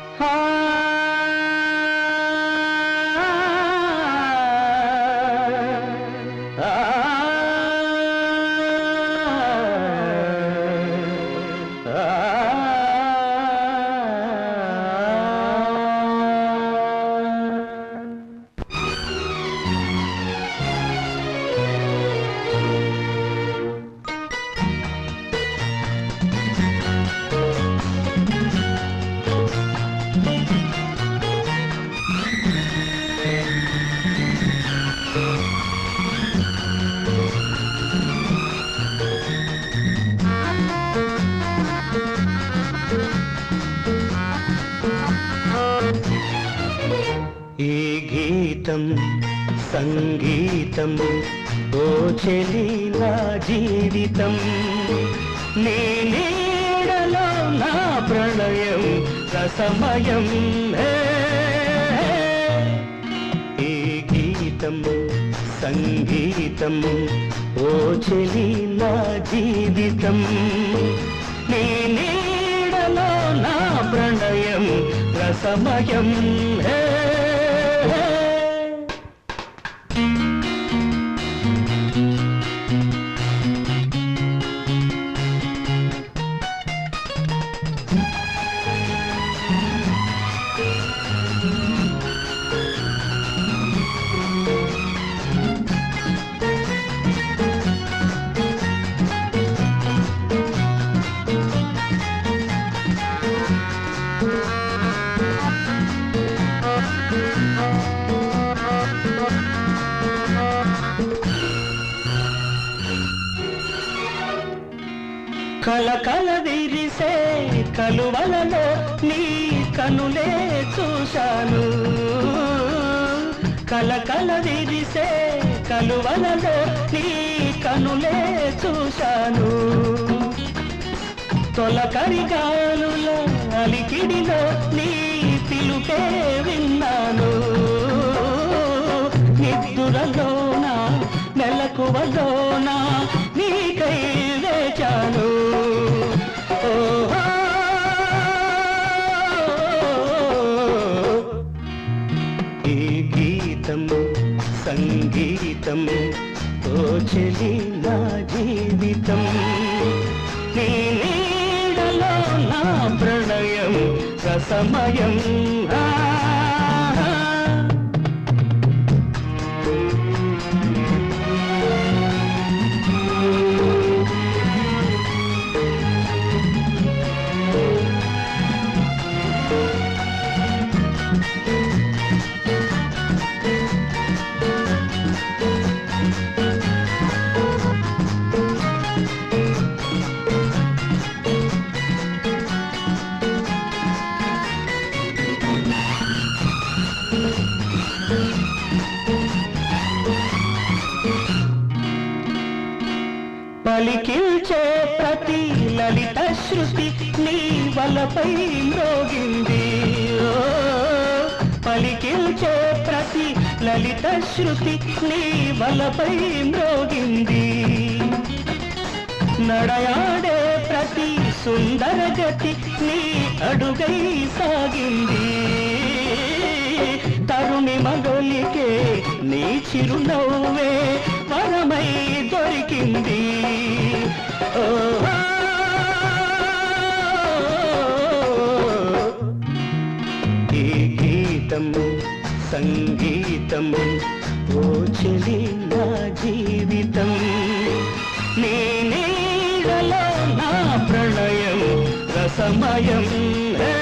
ఈ గీతం సంగీతం ఓ చెలి నా జీవితం. నీ నీడలో నా ప్రణయం రసమయం హే. ఈ గీతం సంగీతం ఓ చెలి నా జీవితం. నీ నీడలో నా ప్రణయం రసమయం హే. కలకల విరిసే కలువలలో నీ కనులే చూశాను. కలకల విరిసే కలువలలో నీ కనులే చూశాను. తొలకరి గాలుల అలికిడిలో నీ పిలుపే విన్నాను. నిద్దురలోన మెలకువలోన నీకై వేచాను ఈ గీతం సంగీతం ఓ చెలి నా జీవితం. నేనే ప్రణయం రసమయం పలికిల్చే ప్రతి లలిత శృతి నీ వలపై మ్రోగింది. ఓ, పలికిల్చే ప్రతి లలిత శృతి నీ వలపై మ్రోగింది. నడయాడే ప్రతి సుందర గతి నీ అడుగై సాగింది. తరుణి మగలి నీ చిరునవ్వే వరమై దొరికింది. ఈ గీతము సంగీతము ఓ చెలి నా జీవితం. నీ నీడలో నా ప్రణయం రసమయం. హే